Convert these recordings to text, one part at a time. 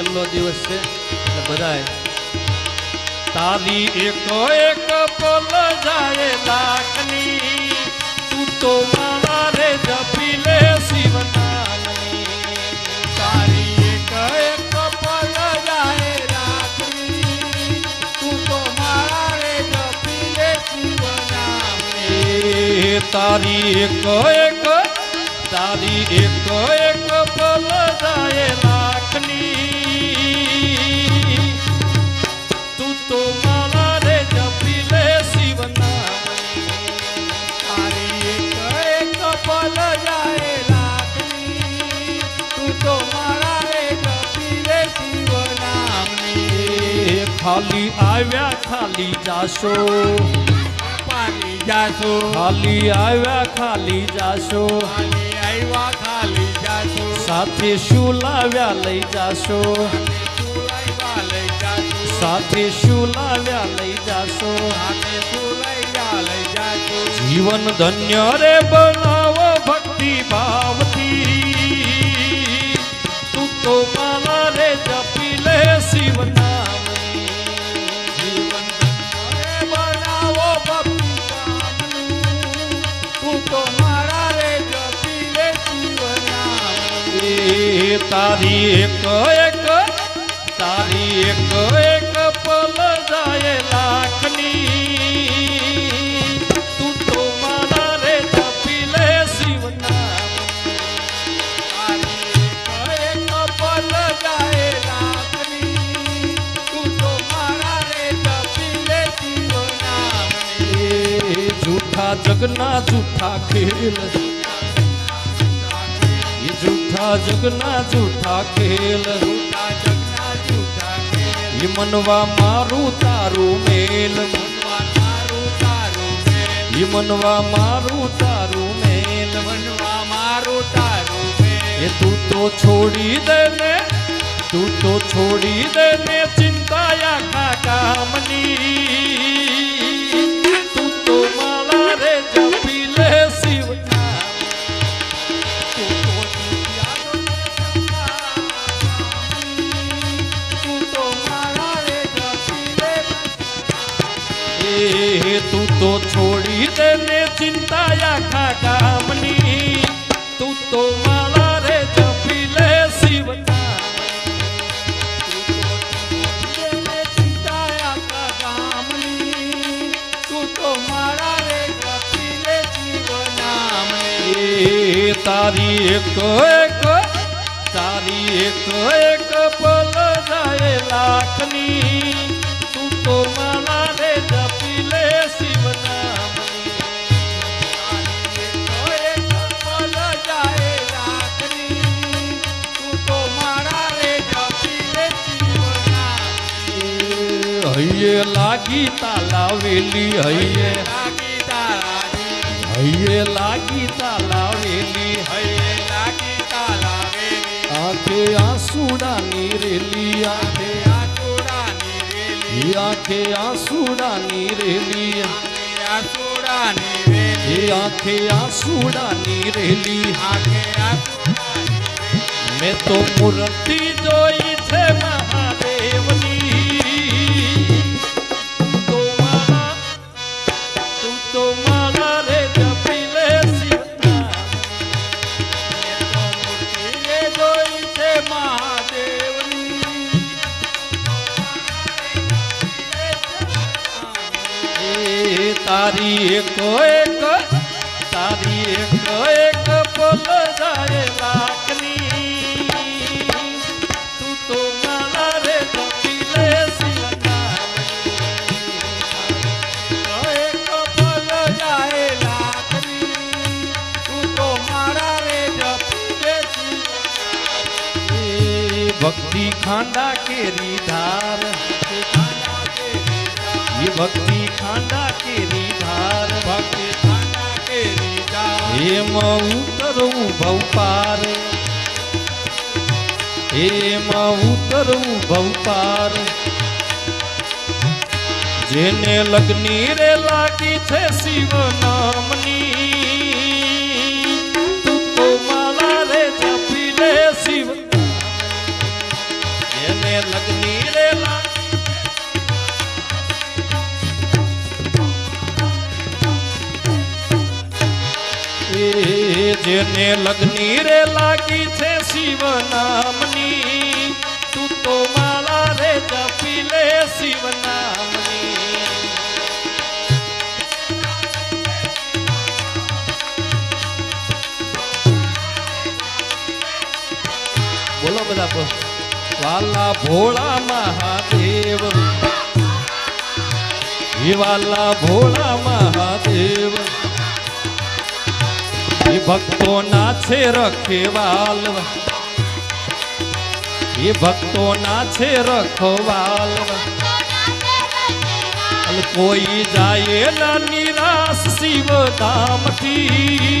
છેલ્લો દિવસ છે. એટલે બધાએ તારી એકો એક પોલ જાય લાખની. તું તો મારા રે જપી લે શિવ એક એક પલ જાય રાત્રિ તું તો મારા રે જપી લે શિવ નામની એ તારી એક એક તારી એક એક પલ જાય લાખની. ખાલી આવ્યા ખાલી જાશો. પાણી જાશો. ખાલી આવ્યા ખાલી જાશો. આવ્યા ખાલી જાશો. સાથે શું લાવ્યા લઈ જાશો. સાથે શું લાવ્યા લઈ જાશો. જીવન ધન્ય રે બનાવો ભક્તિ ભાવથી. તું તો મારા રે જપી લે તારી એક એક તારી એક એક પલ જાય લાખની. તું તો મારા રે જપી લે શિવ નામની તારી એક એક પલ જાય લાખની. તું તો મારા રે જૂઠા જગના જૂઠા ખેલ જૂઠા જગના જૂઠા ખેલ. જૂઠા જગના જૂઠા ખેલ. મનવા મારું તારું મેલ. મનવા તારું તારું મેલ. મનવા મારું તારું મેલ. મનવા મારું તારું મેલ. એ તું તો છોડી દે ને તું તો છોડી દે ને ચિંતા તારી એક એક તારી એક એક પલ જાય લાખની તું તો મારા રે જપી લે શિવ નામની એક પલ જાય રાખની તું તો મારા રે જપી લે શિવ નામની એ હૈયે લાગી તાલાવેલી હૈયે લાગી તારાજી હૈયે લાગી તાલાવેલી હૈયે લાગી તાલાવેલી. આંખે આંસુડાની નીરેલી આંખે આંખે નીરેલી આંખે આંસુડાની નીરેલી આંખે આસુડાની નીરેલી આંખે આંસુડાની રેલી. આંખે આસુડાની મેં તો મૂર્તિ જોઈ છે મહાદેવની એ તારી એક એક તારી એક એક પલ જાય લાખની તું તો મારા રે જપી લે શિવ નામ. એક પલ જાય લાખની તું તો મારા રે જપી લે શિવ એ ભક્તિ ખાંડા કેરી ધાર ભક્તિ ઉતરવું ભવ પાર એમાં ઉતરવું ભવ પાર જેને લગ્ની રે લાગી છે શિવ નામની શિવ. જેને એ જેને લગ્ની રે લાગી છે શિવ નામની, તું તો માળા રે જપી લે શિવ નામની. બોલો બધા. વાલા ભોળા મહાદેવ. વાલા ભોળા મહાદેવ. એ ભક્તો ના છે રખેવાલ એ ભક્તો ના છે રખવાલ કોઈ જાય ના નિરાશ શિવ ધામથી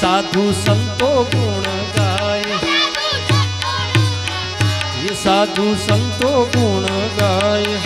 સાધુ સંતો ગુણ ગાય. એ સાધુ સંતો ગુણ ગાય.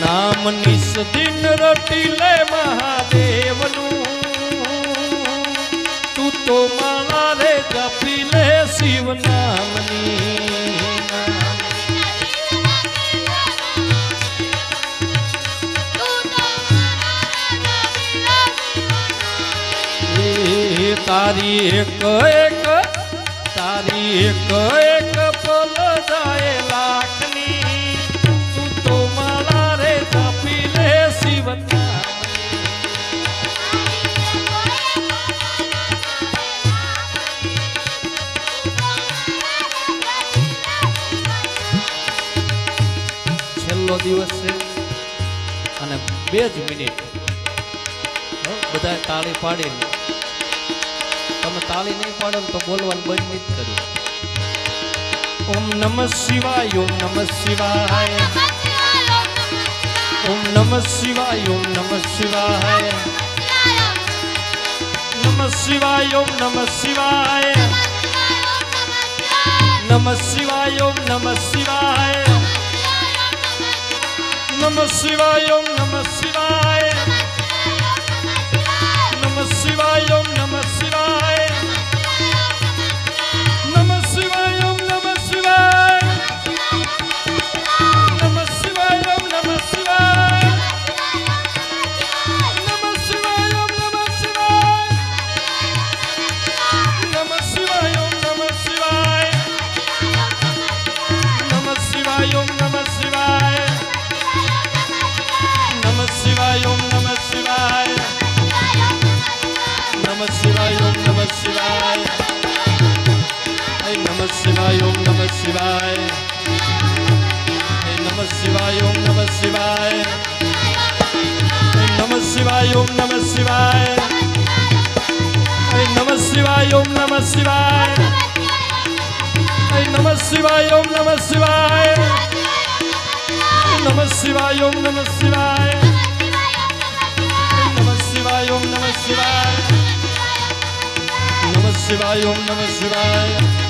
નામ નિસ દિન રટી લે મહાદેવનું. તું તો માણા રે જપી લે શિવ નામની. તારી એક એક, તારી એક એક પલ જાય છેલ્લો દિવસ છે અને બે જ મિનિટ. બધા તાળી પાડી લે. તમે તાળી નહીં પાડો ને તો બોલવાનું બંધ નહીં કર્યું ઓમ નમઃ શિવાય, ઓમ નમઃ શિવાય. ઓમ નમઃ શિવાય, ઓમ નમઃ શિવાય. નમઃ શિવાય, ઓમ નમઃ શિવાય. નમઃ શિવાય, ઓમ નમઃ શિવાય. નમઃ શિવાય, ઓમ નમઃ શિવાય ઓમ નમઃ શિવાય હે નમઃ શિવાય ઓમ નમઃ શિવાય હે નમઃ શિવાય ઓમ નમઃ શિવાય હે નમઃ શિવાય ઓમ નમઃ શિવાય હે નમઃ શિવાય ઓમ નમઃ શિવાય નમઃ શિવાય ઓમ નમઃ શિવાય નમઃ શિવાય ઓમ નમઃ શિવાય નમઃ શિવાય ઓમ નમઃ શિવાય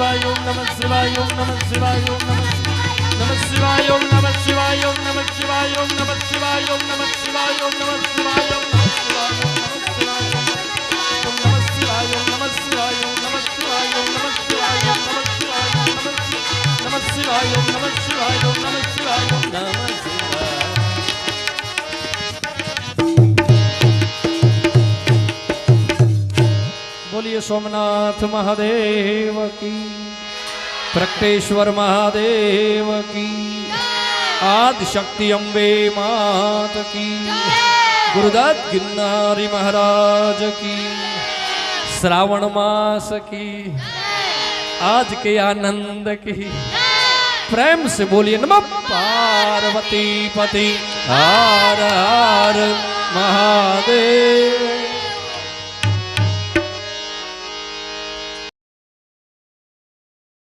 제발요. सोमनाथ महादेव की। प्रकटेश्वर महादेव की। आदिशक्ति अम्बे मात की। गुरुदत्त गिन्नारी महाराज की। श्रावण मास की। आज के आनंद की। प्रेम से बोलिए, नम पार्वती पति। हर हर महादेव।